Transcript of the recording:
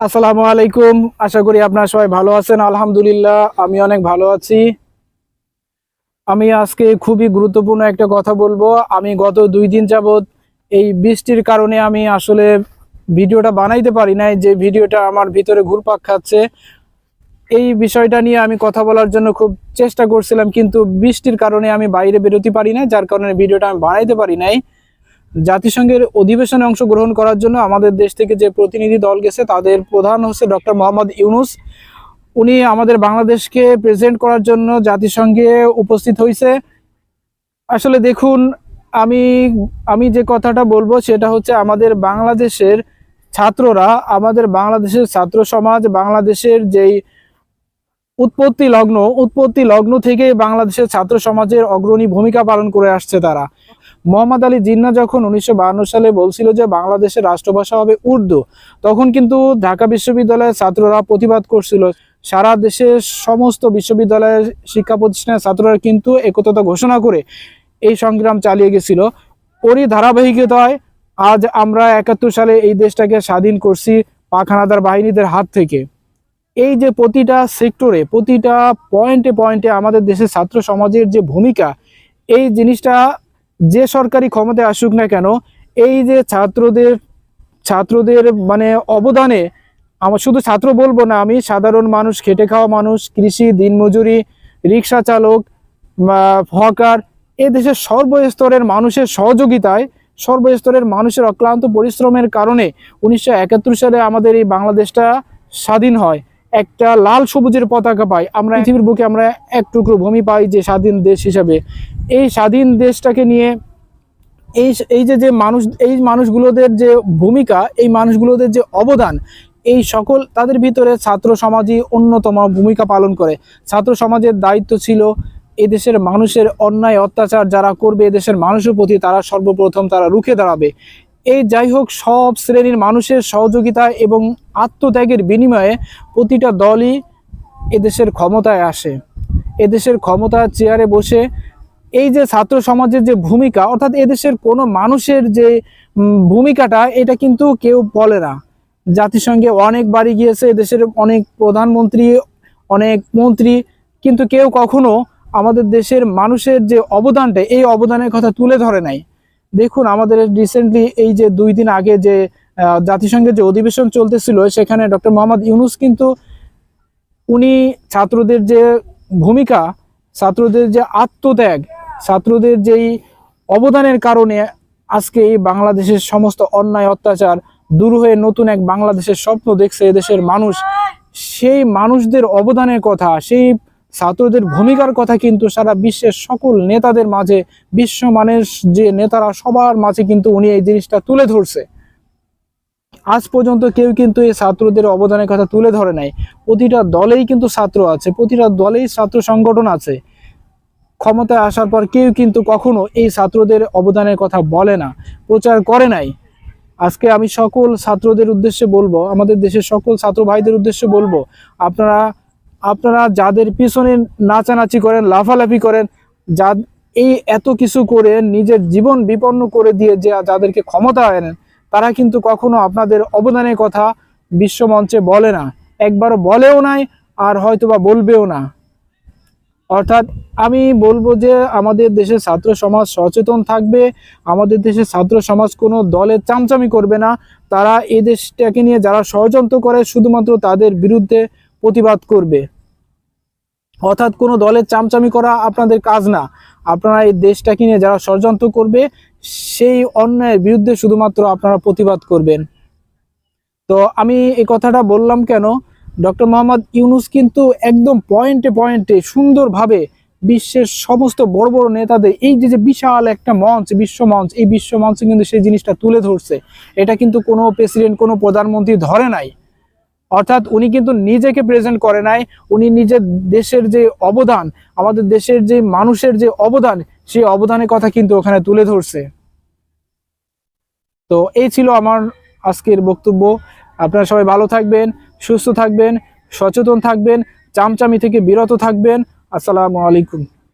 আসসালামু আলাইকুম। আশা করি আপনারা সবাই ভালো আছেন। আলহামদুলিল্লাহ, আমি অনেক ভালো আছি। আমি আজকে খুবই গুরুত্বপূর্ণ একটা কথা বলব। আমি গত দুই দিন যাবত এই বৃষ্টির কারণে আমি আসলে ভিডিওটা বানাইতে পারি নাই, যে ভিডিওটা আমার ভিতরে ঘুরপাক খাচ্ছে। এই বিষয়টা নিয়ে আমি কথা বলার জন্য খুব চেষ্টা করছিলাম, কিন্তু বৃষ্টির কারণে আমি বাইরে বেরোতে পারি না যার কারণে ভিডিওটা আমি বানাইতে পারি নাই। জাতিসংঘের অধিবেশনে অংশগ্রহণ করার জন্য আমাদের দেশ থেকে যে প্রতিনিধি দল গেছে, তাদের প্রধান হচ্ছে ডক্টর মোহাম্মদ ইউনুস। উনি আমাদের বাংলাদেশকে প্রেজেন্ট করার জন্য জাতিসংঘে উপস্থিত হয়েছে আসলে দেখুন, আমি আমি যে কথাটা বলব সেটা হচ্ছে আমাদের বাংলাদেশের ছাত্ররা, আমাদের বাংলাদেশের ছাত্র সমাজ, বাংলাদেশের যেই উৎপত্তি লগ্ন উৎপত্তি লগ্ন থেকে বাংলাদেশের ছাত্র সমাজের অগ্রণী ভূমিকা পালন করে আসছে তারা। মোহাম্মদ আলী জিন্না যখন উনিশশো সালে বলছিল যে বাংলাদেশের রাষ্ট্রভাষা হবে উর্দু, তখন কিন্তু ঢাকা বিশ্ববিদ্যালয়ের ছাত্ররা প্রতিবাদ করছিল। সারা দেশের সমস্ত বিশ্ববিদ্যালয়ের শিক্ষা প্রতিষ্ঠানের ছাত্ররা কিন্তু একতা ঘোষণা করে এই সংগ্রাম চালিয়ে গেছিল। ওরই ধারাবাহিকতায় আজ আমরা একাত্তর সালে এই দেশটাকে স্বাধীন করছি পাখানাদার বাহিনীদের হাত থেকে। এই যে প্রতিটা সেক্টরে, প্রতিটা পয়েন্টে পয়েন্টে আমাদের দেশের ছাত্র সমাজের যে ভূমিকা, এই জিনিসটা যে সরকারি ক্ষমতায় আসুক না কেন, এই যে ছাত্রদের ছাত্রদের মানে অবদানে আমার শুধু ছাত্র বলব না, আমি সাধারণ মানুষ, খেটে খাওয়া মানুষ, কৃষি, দিনমজুরি, রিক্সা চালক হকার, এ দেশের সর্বস্তরের মানুষের সহযোগিতায়, সর্বস্তরের মানুষের অক্লান্ত পরিশ্রমের কারণে উনিশশো একাত্তর সালে আমাদের এই বাংলাদেশটা স্বাধীন হয়। একটা লাল সবুজের পতাকা পাই। আমরা পৃথিবীর বুকে আমরা এক টুকরো ভূমি পাই যে স্বাধীন দেশ হিসাবে। এই স্বাধীন দেশটাকে নিয়ে এই এই যে যে মানুষ, এই মানুষগুলোদের যে ভূমিকা, এই মানুষগুলোদের যে অবদান, এই সকল তাদের ভিতরে ছাত্র সমাজই অন্যতম ভূমিকা পালন করে। ছাত্র সমাজের দায়িত্ব ছিল এদেশের মানুষের অন্যায়, অত্যাচার যারা করবে, এদেশের মানুষের প্রতি তারা সর্বপ্রথম তারা রুখে দাঁড়াবে। এই যাই হোক, সব শ্রেণির মানুষের সহযোগিতা এবং আত্মত্যাগের বিনিময়ে প্রতিটা দলই এদেশের ক্ষমতায় আসে। এদেশের ক্ষমতা চেয়ারে বসে এই যে ছাত্র সমাজের যে ভূমিকা, অর্থাৎ এদেশের কোনো মানুষের যে ভূমিকাটা, এটা কিন্তু কেউ বলে না। জাতিসংঘে অনেক বাড়ি গিয়েছে, এদেশের অনেক প্রধানমন্ত্রী, অনেক মন্ত্রী, কিন্তু কেউ কখনো আমাদের দেশের মানুষের যে অবদানটা, এই অবদানের কথা তুলে ধরে নাই। দেখুন, আমাদের রিসেন্টলি এই যে দুই দিন আগে যে জাতিসংঘের যে অধিবেশন চলতেছিল, সেখানে ডক্টর মোহাম্মদ ইউনুস কিন্তু উনি ছাত্রদের যে ভূমিকা, ছাত্রদের যে আত্মত্যাগ, ছাত্রদের যেই অবদানের কারণে আজকে এই বাংলাদেশের সমস্ত অন্যায়, অত্যাচার দূর হয়ে নতুন এক বাংলাদেশের স্বপ্ন দেখছে এদেশের মানুষ। সেই মানুষদের অবদানের কথা, সেই ছাত্রদের ভূমিকার কথা কিন্তু সারা বিশ্বের সকল নেতাদের মাঝে, বিশ্ব বিশ্বমানের যে নেতারা সবার মাঝে কিন্তু উনি এই জিনিসটা তুলে ধরছে। আজ পর্যন্ত কেউ কিন্তু এই ছাত্রদের অবদানের কথা তুলে ধরে নাই। প্রতিটা দলেই কিন্তু ছাত্র আছে, প্রতিটা দলেই ছাত্র সংগঠন আছে। ক্ষমতায় আসার পর কেউ কিন্তু কখনো এই ছাত্রদের অবদানের কথা বলে না, প্রচার করে নাই। আজকে আমি সকল ছাত্রদের উদ্দেশ্যে বলব, আমাদের দেশের সকল ছাত্র ভাইদের উদ্দেশ্যে বলব, আপনারা আপনারা যাদের পিছনে নাচানাচি করেন, লাফালাফি করেন, যা এই এত কিছু করে নিজের জীবন বিপন্ন করে দিয়ে যে যাদেরকে ক্ষমতা আনেন তারা কিন্তু কখনো আপনাদের অবদানের কথা বিশ্বমঞ্চে বলে না। একবারও বলেও নাই, আর হয়তোবা বলবেও না। অর্থাৎ আমি বলব যে আমাদের দেশের ছাত্র সমাজ সচেতন থাকবে, আমাদের দেশের ছাত্র সমাজ কোনো দলের চামচামি করবে না। তারা এই দেশটাকে নিয়ে যারা ষড়যন্ত্র করে, শুধুমাত্র তাদের বিরুদ্ধে প্রতিবাদ করবে। অর্থাৎ কোনো দলের চামচামি করা আপনাদের কাজ না। আপনারা এই দেশটাকে নিয়ে যারা ষড়যন্ত্র করবে, সেই অন্যায়ের বিরুদ্ধে শুধুমাত্র আপনারা প্রতিবাদ করবেন। তো আমি এই কথাটা বললাম কেন? ডক্টর মোহাম্মদ ইউনুস কিন্তু একদম পয়েন্টে পয়েন্টে সুন্দরভাবে বিশ্বের সমস্ত বড় বড় নেতাদের, এই যে যে বিশাল একটা মঞ্চ, বিশ্ব মঞ্চ, এই বিশ্ব মঞ্চে কিন্তু সেই জিনিসটা তুলে ধরছে। এটা কিন্তু কোনো প্রেসিডেন্ট, কোনো প্রধানমন্ত্রী ধরে নাই। অর্থাৎ উনি কিন্তু নিজেকে প্রেজেন্ট করে নাই, উনি নিজের দেশের যে অবদান, আমাদের দেশের যে মানুষের যে অবদান, সেই অবদানের কথা কিন্তু ওখানে তুলে ধরছে। তো এই ছিল আমার আজকের বক্তব্য। আপনারা সবাই ভালো থাকবেন, সুস্থ থাকবেন, সচেতন থাকবেন, চামচামি থেকে বিরত থাকবেন। আসসালামু আলাইকুম।